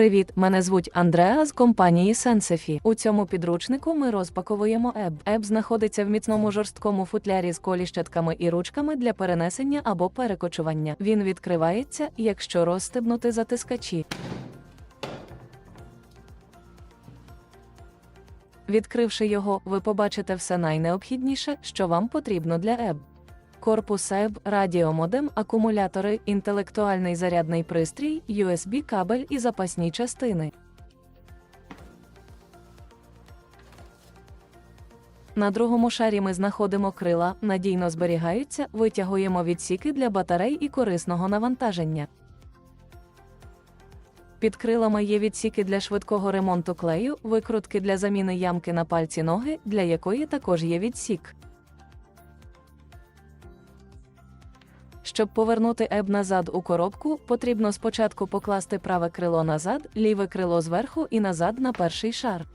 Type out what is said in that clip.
Привіт, мене звуть Андреа з компанії Сенсефі. У цьому підручнику ми розпаковуємо еб. Еб знаходиться в міцному жорсткому футлярі з коліщатками і ручками для перенесення або перекочування. Він відкривається, якщо розстебнути затискачі. Відкривши його, ви побачите все найнеобхідніше, що вам потрібно для ЕБ. Корпус ЕБ, радіомодем, акумулятори, інтелектуальний зарядний пристрій, USB кабель і запасні частини. На другому шарі ми знаходимо крила, надійно зберігаються, витягуємо відсіки для батарей і корисного навантаження. Під крилами є відсіки для швидкого ремонту клею, викрутки для заміни ямки на пальці ноги, для якої також є відсік. Щоб повернути еб назад у коробку, потрібно спочатку покласти праве крило назад, ліве крило зверху і назад на перший шар.